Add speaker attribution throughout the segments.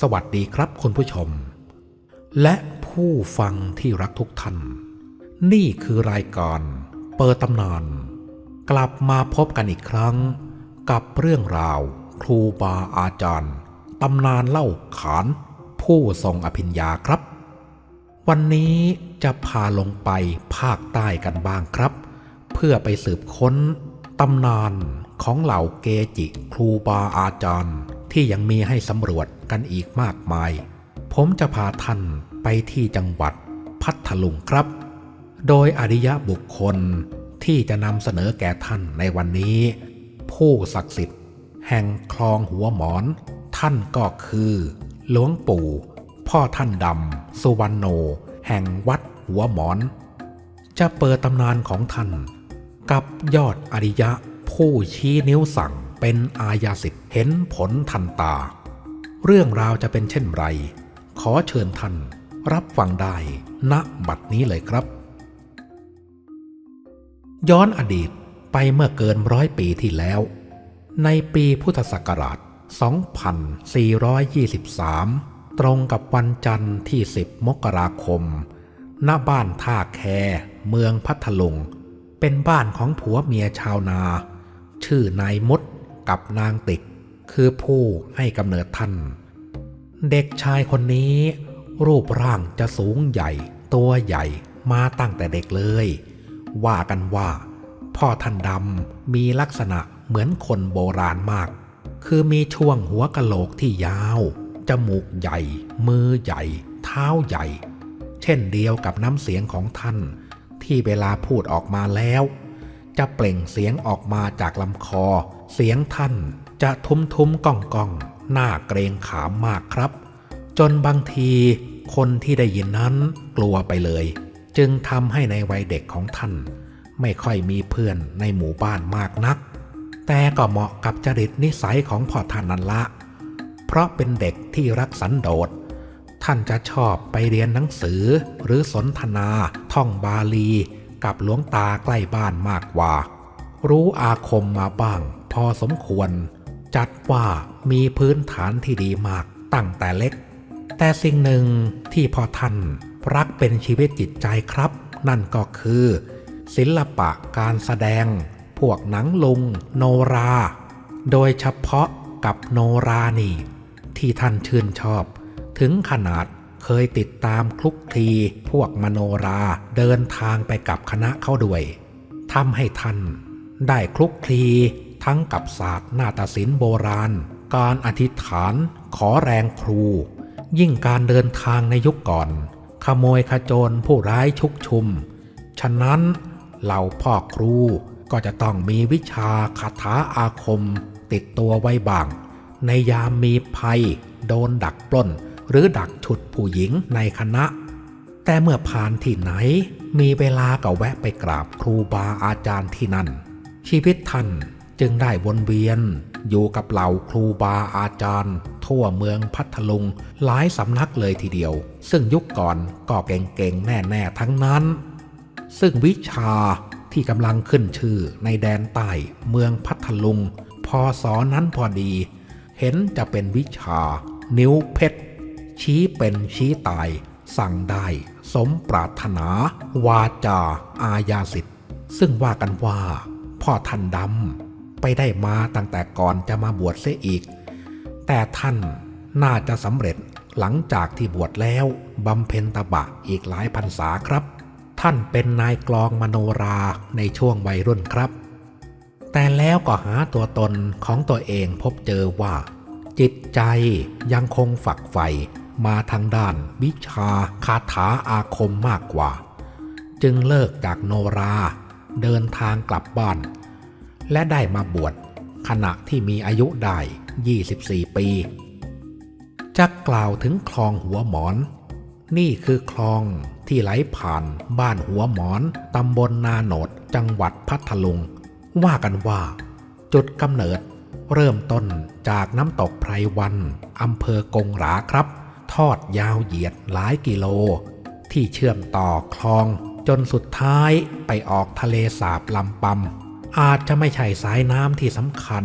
Speaker 1: สวัสดีครับคุณผู้ชม และผู้ฟังที่รักทุกท่าน นี่คือรายการเปิดตำนาน กลับมาพบกันอีกครั้ง กับเรื่องราว ครูบาอาจารย์ตำนานเล่าขาน ผู้ทรงอภิญญาครับ วันนี้จะพาลงไปภาคใต้กันบ้างครับ เพื่อไปสืบค้นตำนานของเหล่าเกจิครูบาอาจารย์ ที่ยังมีให้สำรวจกันอีกมากมาย ผมจะพาท่านไปที่จังหวัดพัทลุงครับ โดยอริยบุคคลที่จะนำเสนอแก่ท่านในวันนี้ ผู้ศักดิ์สิทธิ์ แห่งคลองหัวหมอน ท่านก็คือหลวงปู่ พ่อท่านดำสุวรรณโน แห่งวัดหัวหมอน จะเปิดตำนานของท่าน กับยอดอริยะผู้ชี้นิ้วสั่ง เป็นอาญาสิทธิ์เห็นผลทันตา เรื่องราวจะเป็นเช่นไร ขอเชิญท่านรับฟังได้ณบัดนี้เลยครับ ย้อนอดีตไปเมื่อเกินร้อยปีที่แล้ว ในปีพุทธศักราช 2423 ตรงกับวันจันทร์ที่ 10 มกราคม ณ บ้านท่าแค เมืองพัทลุง เป็นบ้านของผัวเมียชาวนา ชื่อนายมด กับนางติก คือผู้ให้กำเนิดท่าน เด็กชายคนนี้ รูปร่างจะสูงใหญ่ ตัวใหญ่มาตั้งแต่เด็กเลย ว่ากันว่า พ่อท่านดำมีลักษณะเหมือนคนโบราณมาก คือมีช่วงหัวกะโหลกที่ยาว จมูกใหญ่ มือใหญ่ เท้าใหญ่ เช่นเดียวกับน้ำเสียงของท่าน ที่เวลาพูดออกมาแล้ว จะเปล่งเสียงออกมาจากลำคอ เสียงท่านจะทุ้มทุ้มๆก้องก้องๆหน้าเกรงขามมากครับ จนบางทีคนที่ได้ยินนั้นกลัวไปเลย จึงทำให้ในวัยเด็กของท่าน ไม่ค่อยมีเพื่อนในหมู่บ้านมากนัก แต่ก็เหมาะกับจริตนิสัยของพ่อท่านนันละ เพราะเป็นเด็กที่รักสันโดษท่านจะชอบไปเรียนหนังสือหรือสนทนา ท่องบาลี กับหลวงตาใกล้บ้านมากกว่า รู้อาคมมาบ้าง พอสมควร จัดว่ามีพื้นฐานที่ดีมากตั้งแต่เล็ก แต่สิ่งหนึ่งที่พอท่านรักเป็นชีวิตจิตใจครับ นั่นก็คือ ศิลปะการแสดง พวกหนังลุง โนรา โดยเฉพาะกับโนรานี่ ที่ท่านชื่นชอบ ถึงขนาดเคยติดตามคลุกคลีพวกมโนราเดินทางไปกับคณะเข้าด้วยทำให้ท่านได้คลุกคลี ทั้งกับศาสตร์นาฏศิลป์โบราณ การอธิษฐาน ขอแรงครู ยิ่งการเดินทางในยุคก่อน ขโมยขโจรผู้ร้ายชุกชุม ฉะนั้นเหล่าพ่อครูก็จะต้องมีวิชาคาถาอาคม ติดตัวไว้บ้าง ในยามมีภัย โดนดักปล้น หรือดักฉุดผู้หญิงในคณะ แต่เมื่อผ่านที่ไหน มีเวลาก็แวะไปกราบครูบาอาจารย์ที่นั่น ชีวิตท่าน จึงได้วนเวียน อยู่กับเหล่าครูบาอาจารย์ ทั่วเมืองพัทลุงหลายสำนักเลยทีเดียว ซึ่งยุคก่อนก็เก่งๆแน่ๆทั้งนั้น ซึ่งวิชาที่กำลังขึ้นชื่อในแดนใต้เมืองพัทลุงพอสอนั้นพอดี เห็นจะเป็นวิชา นิ้วเพชร ชี้เป็นชี้ตาย สั่งได้สมปรารถนา วาจา อาญาสิทธิ์ ซึ่งว่ากันว่า พ่อท่านดำ ไปได้มาตั้งแต่ก่อนจะมาบวชเสียอีก แต่ท่านน่าจะสำเร็จหลังจากที่บวชแล้วบำเพ็ญตบะอีกหลายพรรษาครับ ท่านเป็นนายกลองมโนราในช่วงวัยรุ่นครับ แต่แล้วก็หาตัวตนของตัวเองพบเจอว่า จิตใจยังคงฝักใฝ่มาทางด้านวิชาคาถาอาคมมากกว่า จึงเลิกจากโนรา เดินทางกลับบ้าน และได้มาบวชขณะที่มีอายุได้ 24 ปี จะกล่าวถึงคลองหัวหมอน นี่คือคลองที่ไหลผ่านบ้านหัวหมอนตำบลนาโหนดจังหวัดพัทลุง ว่ากันว่า จุดกำเนิดเริ่มต้นจากน้ำตกไพรวันอำเภอกงหราครับ ทอดยาวเหยียดหลายกิโล ที่เชื่อมต่อคลองจนสุดท้ายไปออกทะเลสาบลำปำ อาจจะไม่ใช่สายน้ำที่สำคัญ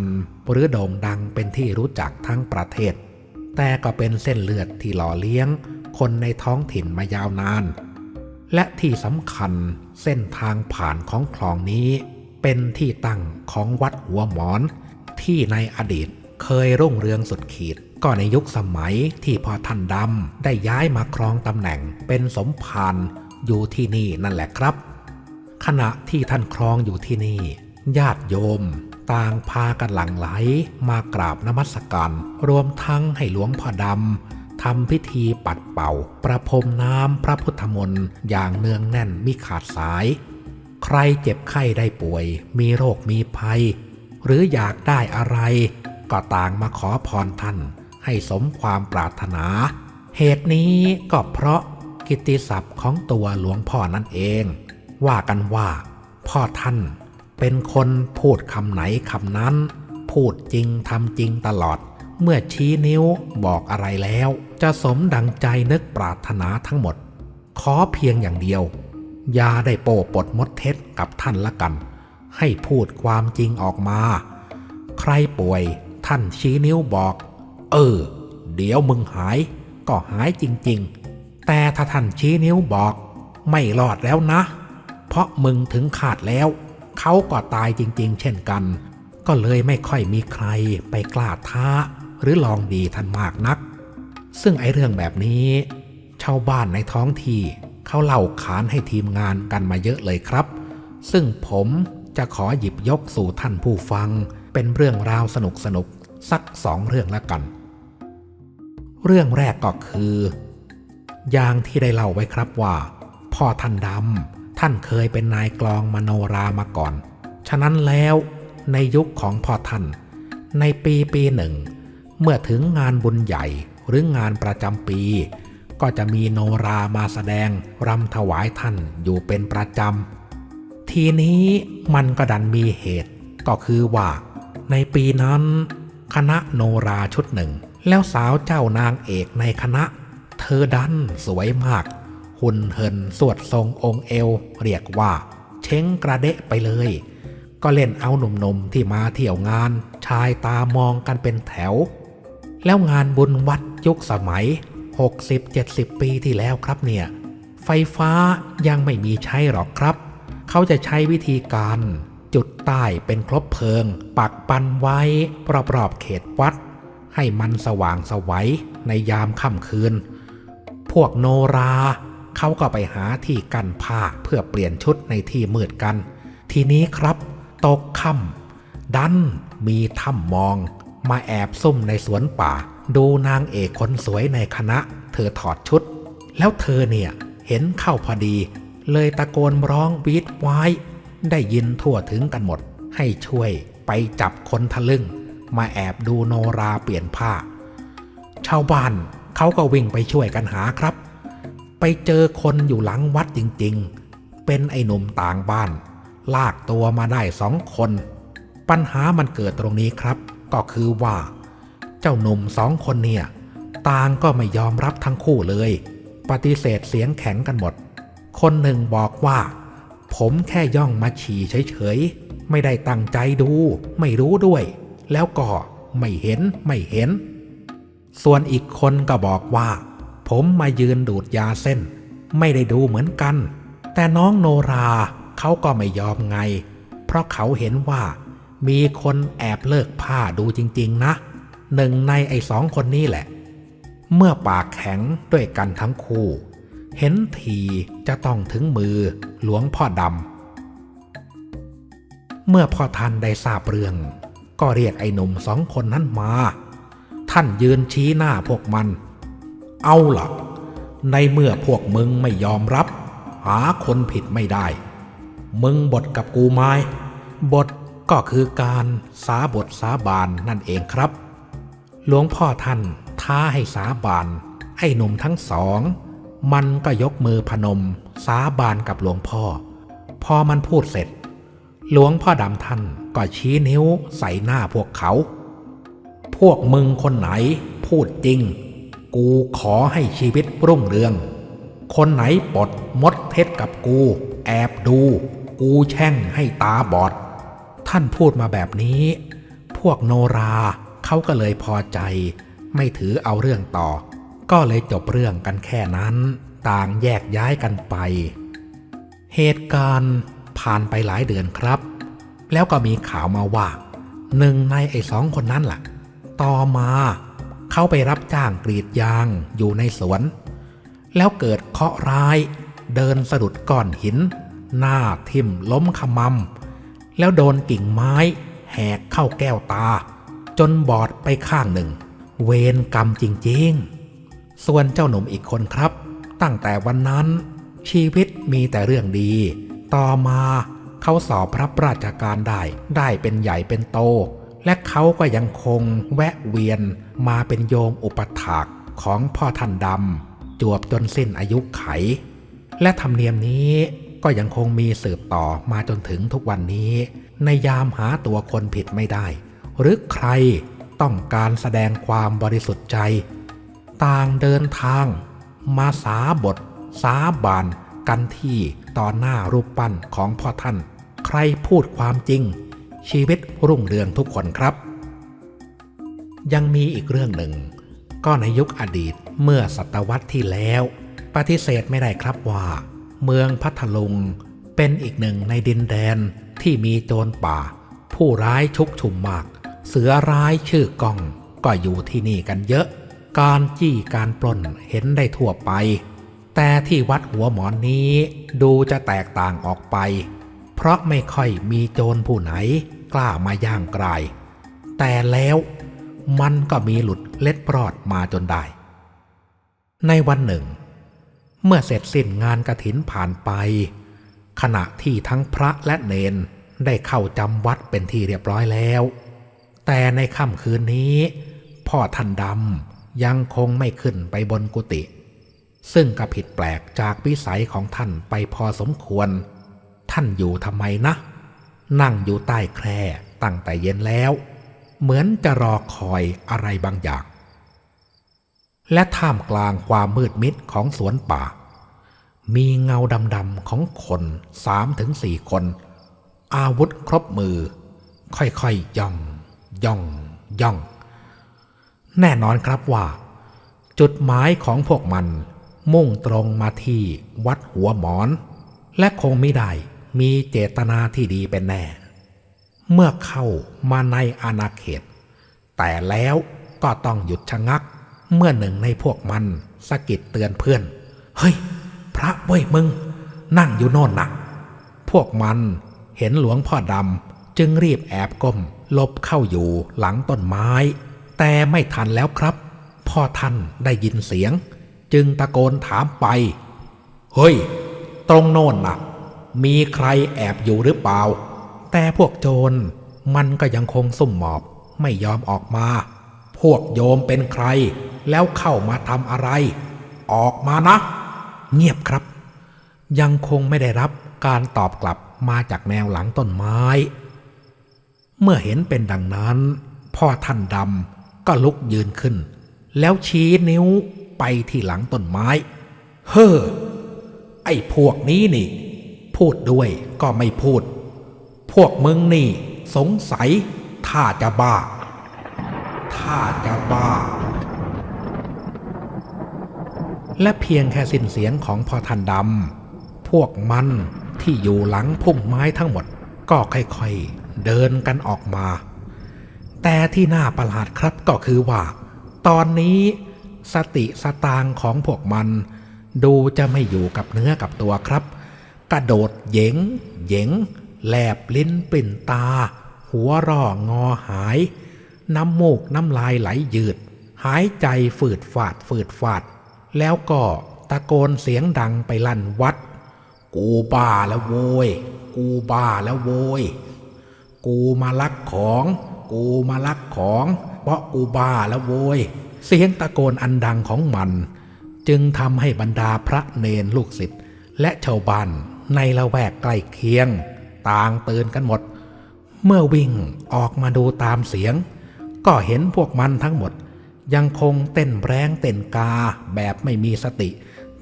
Speaker 1: หรือโด่งดังเป็นที่รู้จักทั้งประเทศ แต่ก็เป็นเส้นเลือดที่หล่อเลี้ยง คนในท้องถิ่นมายาวนาน และที่สำคัญเส้นทางผ่านของคลองนี้ เป็นที่ตั้งของวัดหัวหมอน ที่ในอดีตเคยรุ่งเรืองสุดขีด ก็ในยุคสมัยที่พอท่านดำได้ย้ายมาครองตำแหน่งเป็นสมภารอยู่ที่นี่นั่นแหละครับ ขณะที่ท่านครองอยู่ที่นี่ ญาติโยม ต่างพากันหลั่งไหลมากราบนมัสการรวมทั้งให้หลวงพ่อดำทำพิธีปัดเป่า ประพรมน้ำพระพุทธมนต์อย่างเนืองแน่นมิขาดสาย ใครเจ็บไข้ได้ป่วย มีโรคมีภัย หรืออยากได้อะไร ก็ต่างมาขอพรท่าน ให้สมความปรารถนา เหตุนี้ก็เพราะกิตติศัพท์ของตัวหลวงพ่อนั่นเอง ว่ากันว่า พ่อท่าน เป็นคนพูดคำไหนคำนั้น พูดจริงทำจริงตลอด เมื่อชี้นิ้วบอกอะไรแล้ว จะสมดังใจนึกปรารถนาทั้งหมด ขอเพียงอย่างเดียว อย่าได้โป้ปดมดเท็จกับท่านละกัน ให้พูดความจริงออกมา ใครป่วยท่านชี้นิ้วบอก เออ เดี๋ยวมึงหาย ก็หายจริงๆ แต่ถ้าท่านชี้นิ้วบอก ไม่รอดแล้วนะ เพราะมึงถึงขาดแล้ว เขาก็ตายจริง ๆ เช่นกัน ก็เลยไม่ค่อยมีใครไปกล้าท้า หรือลองดีท่านมากนัก ซึ่งไอ้เรื่องแบบนี้ชาวบ้านในท้องที่เขาเล่าขานให้ทีมงานกันมาเยอะเลยครับ ซึ่งผมจะขอหยิบยกสู่ท่านผู้ฟัง เป็นเรื่องราวสนุกสนุกๆสักสองเรื่องแล้วกัน เรื่องแรกก็คือ อย่างที่ได้เล่าไว้ครับว่า พ่อท่านดำ ท่านเคยเป็นนายกลองมโนรามาก่อน ฉะนั้นแล้วในยุคของพ่อท่าน ในปีปีหนึ่ง เมื่อถึงงานบุญใหญ่หรืองานประจำปี ก็จะมีโนรามาแสดงรำถวายท่านอยู่เป็นประจำ ทีนี้มันก็ดันมีเหตุ ก็คือว่า ในปีนั้น คณะโนราชุดหนึ่ง แล้วสาวเจ้านางเอกในคณะ เธอดันสวยมาก หุ่นเหินสวดทรงองค์เอว เรียกว่าเช้งกระเดะไปเลย ก็เล่นเอาหนุ่มๆที่มาเที่ยวงาน ชายตามองกันเป็นแถว แล้วงานบุญวัดยุคสมัย 60-70 ปีที่แล้วครับเนี่ย ไฟฟ้ายังไม่มีใช้หรอกครับ เขาจะใช้วิธีการ จุดใต้เป็นครบเพลิง ปักปันไว้รอบๆเขตวัด ให้มันสว่างสวัยในยามค่ำคืน พวกโนรา เขาก็ไปหาที่กันผ้าเพื่อเปลี่ยนชุดในที่มืดกัน ทีนี้ครับ ตกค่ำดันมีถ้ำมอง มาแอบซุ่มในสวนป่า ดูนางเอกคนสวยในคณะ เธอถอดชุด แล้วเธอเนี่ย เห็นเข้าพอดี เลยตะโกนร้องวีดไว้ได้ยินทั่วถึงกันหมด ให้ช่วยไปจับคนทะลึ่ง มาแอบดูโนราเปลี่ยนผ้า ชาวบ้านเขาก็วิ่งไปช่วยกันหาครับ ไปเจอคนอยู่หลังวัดจริงๆ เป็นไอ้หนุ่มต่างบ้าน ลากตัวมาได้สองคน ปัญหามันเกิดตรงนี้ครับ ก็คือว่า เจ้าหนุ่มสองคนเนี่ย ต่างก็ไม่ยอมรับทั้งคู่เลย ปฏิเสธเสียงแข็งกันหมด คนหนึ่งบอกว่า ผมแค่ย่องมาฉี่เฉยๆ ไม่ได้ตั้งใจดู ไม่รู้ด้วย แล้วก็ไม่เห็นไม่เห็น ส่วนอีกคนก็บอกว่า ผมมายืนดูดยาเส้น ไม่ได้ดูเหมือนกัน แต่น้องโนราเขาก็ไม่ยอมไง เพราะเขาเห็นว่า มีคนแอบเลิกผ้าดูจริง ๆ นะหนึ่งในไอ้สองคนนี้แหละ เมื่อปากแข็งด้วยกันทั้งคู่ เห็นทีจะต้องถึงมือหลวงพ่อดำเมื่อพ่อท่านได้ทราบเรื่อง ก็เรียกไอ้หนุ่มสองคนนั้นมา ท่านยืนชี้หน้าพวกมัน เอาล่ะ ในเมื่อพวกมึงไม่ยอมรับ หาคนผิดไม่ได้ มึงบทกับกูไหมบทก็คือการสาบทสาบานนั่นเองครับ หลวงพ่อท่านท้าให้สาบาน ไอ้หนุ่มทั้งสอง มันก็ยกมือพนม สาบานกับหลวงพ่อ พอมันพูดเสร็จ หลวงพ่อดำท่านก็ชี้นิ้วใส่หน้าพวกเขา พวกมึงคนไหนพูดจริง กูขอให้ชีวิตรุ่งเรือง คนไหนปดมดเท็จกับกู แอบดู กูแช่งให้ตาบอด ท่านพูดมาแบบนี้ พวกโนราเขาก็เลยพอใจ ไม่ถือเอาเรื่องต่อ ก็เลยจบเรื่องกันแค่นั้น ต่างแยกย้ายกันไป เหตุการณ์ผ่านไปหลายเดือนครับ แล้วก็มีข่าวมาว่าหนึ่งในไอ้สองคนนั้นล่ะ ต่อมา เขาไปรับจ้างกรีดยางอยู่ในสวน แล้วเกิดเคราะห์ร้าย เดินสะดุดก้อนหิน หน้าทิ่มล้มขมำแล้วโดนกิ่งไม้แหกเข้าแก้วตา จนบอดไปข้างหนึ่ง เวรกรรมจริงๆ ส่วนเจ้าหนุ่มอีกคนครับ ตั้งแต่วันนั้น ชีวิตมีแต่เรื่องดี ต่อมาเขาสอบรับราชการได้ได้เป็นใหญ่เป็นโต และเขาก็ยังคงแวะเวียน มาเป็นโยมอุปถากของพ่อท่านดำจวบจนสิ้นอายุไข และธรรมเนียมนี้ก็ยังคงมีสืบต่อมาจนถึงทุกวันนี้ ในยามหาตัวคนผิดไม่ได้ หรือใครต้องการแสดงความบริสุทธิ์ใจ ต่างเดินทาง มาสาบท สาบานกันที่ต่อหน้ารูปปั้นของพ่อท่าน ใครพูดความจริง ชีวิตรุ่งเรืองทุกคนครับ ยังมีอีกเรื่องหนึ่ง ก็ในยุคอดีตเมื่อศตวรรษที่แล้ว ปฏิเสธไม่ได้ครับว่า เมืองพัทลุงเป็นอีกหนึ่งในดินแดนที่มีโจรป่า ผู้ร้ายชุกชุมมาก เสือร้ายชื่อกองก็อยู่ที่นี่กันเยอะ การจี้การปล้นเห็นได้ทั่วไป แต่ที่วัดหัวหมอนนี้ดูจะแตกต่างออกไป เพราะไม่ค่อยมีโจรผู้ไหน กล้ามาย่างกลาย แต่แล้ว มันก็มีหลุดเล็ดปลอดมาจนได้ ในวันหนึ่ง เมื่อเสร็จสิ้นงานกระถินผ่านไป ขณะที่ทั้งพระและเนนได้เข้าจำวัดเป็นที่เรียบร้อยแล้ว แต่ในค่ำคืนนี้ พ่อท่านดำยังคงไม่ขึ้นไปบนกุฏิซึ่งก็ผิดแปลกจากวิสัยของท่านไปพอสมควร ท่านอยู่ทำไมนะ นั่งอยู่ใต้แคร่ตั้งแต่เย็นแล้ว เหมือนจะรอคอยอะไรบางอย่าง และท่ามกลางความมืดมิดของสวนป่า มีเงาดำๆของคนสามถึงสี่คน อาวุธครบมือ ค่อยๆย่อง ย่อง ย่อง แน่นอนครับว่า จุดหมายของพวกมันมุ่งตรงมาที่วัดหัวหมอน และคงไม่ได้มีเจตนาที่ดีเป็นแน่ เมื่อเข้ามาในอาณาเขต แต่แล้วก็ต้องหยุดชะงัก เมื่อหนึ่งในพวกมันสะกิดเตือนเพื่อน เฮ้ย พระเว้ยมึง นั่งอยู่โน่นนะพวกมันเห็นหลวงพ่อดำจึงรีบแอบก้มหลบเข้าอยู่หลังต้นไม้ แต่ไม่ทันแล้วครับ พ่อท่านได้ยินเสียง จึงตะโกนถามไป เฮ้ย ตรงโน่นน่ะ มีใครแอบอยู่หรือเปล่า แต่พวกโจรมันก็ยังคงซุ่มหมอบไม่ยอมออกมา พวกโยมเป็นใคร แล้วเข้ามาทำอะไร ออกมานะ เงียบครับ ยังคงไม่ได้รับการตอบกลับมาจากแนวหลังต้นไม้ เมื่อเห็นเป็นดังนั้น พ่อท่านดำก็ลุกยืนขึ้น แล้วชี้นิ้วไปที่หลังต้นไม้ เฮ้อ ไอ้พวกนี้นี่ พูดด้วยก็ไม่พูด พวกมึงนี่ สงสัยถ้าจะบ้า ถ้าจะบ้า และเพียงแค่สิ้นเสียงของพอท่านดำ พวกมันที่อยู่หลังพุ่มไม้ทั้งหมด ก็ค่อยๆ เดินกันออกมา แต่ที่น่าประหลาดครับก็คือว่า ตอนนี้สติสตางของพวกมัน ดูจะไม่อยู่กับเนื้อกับตัวครับ กระโดดเหยงเหยง แลบลิ้นปริ่นตา หัวร่องอหาย น้ำมูกน้ำลายไหลยืด หายใจฝืดฝาดฝืดฝาด แล้วก็ตะโกนเสียงดังไปลั่นวัด กูบ้าแล้วโวยกูบ้าแล้วโวยกูมาลักของ กูมาลักของ เพราะกูบ้าแล้วโวยเสียงตะโกนอันดังของมัน จึงทำให้บรรดาพระเนนลูกศิษย์และชาวบ้านในละแวกใกล้เคียง ต่างตื่นกันหมด เมื่อวิ่งออกมาดูตามเสียง ก็เห็นพวกมันทั้งหมด ยังคงเต้นแรงเต้นกาแบบไม่มีสติ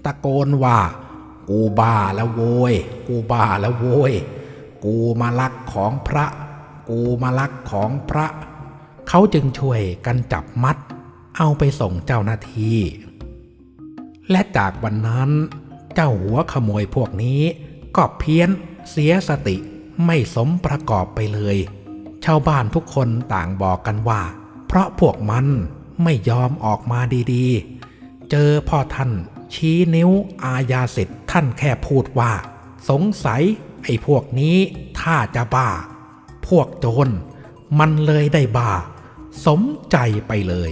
Speaker 1: ตะโกนว่า กูบ้าแล้วโวยกูบ้าแล้วโวยกูมาลักของพระ กูมาลักของพระ เขาจึงช่วยกันจับมัด เอาไปส่งเจ้าหน้าที่ และจากวันนั้น เจ้าหัวขโมยพวกนี้ก็เพี้ยน เสียสติไม่สมประกอบไปเลย ชาวบ้านทุกคนต่างบอกกันว่า เพราะพวกมันไม่ยอมออกมาดีๆ เจอพ่อท่านชี้นิ้วอาญาสิทธิ์ท่านแค่พูดว่า สงสัยไอ้พวกนี้ถ้าจะบ้า พวกโจรมันเลยได้บ้า สมใจไปเลย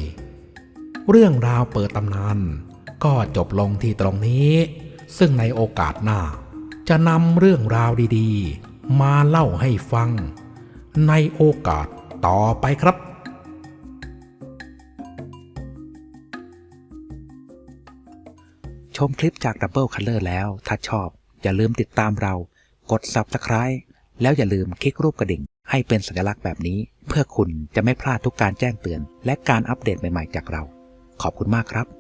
Speaker 1: เรื่องราวเปิดตำนาน ก็จบลงที่ตรงนี้ ซึ่งในโอกาสหน้า จะนำเรื่องราวดีๆ มาเล่าให้ฟัง ในโอกาสต่อไปครับ
Speaker 2: ชมคลิปจาก Double Color แล้ว ถ้าชอบ อย่าลืมติดตามเรา กด Subscribe แล้วอย่าลืมคลิกรูปกระดิ่ง ให้เป็นสัญลักษณ์แบบนี้ เพื่อคุณจะไม่พลาดทุกการแจ้งเตือน และการอัปเดตใหม่ ๆ จากเรา ขอบคุณมากครับ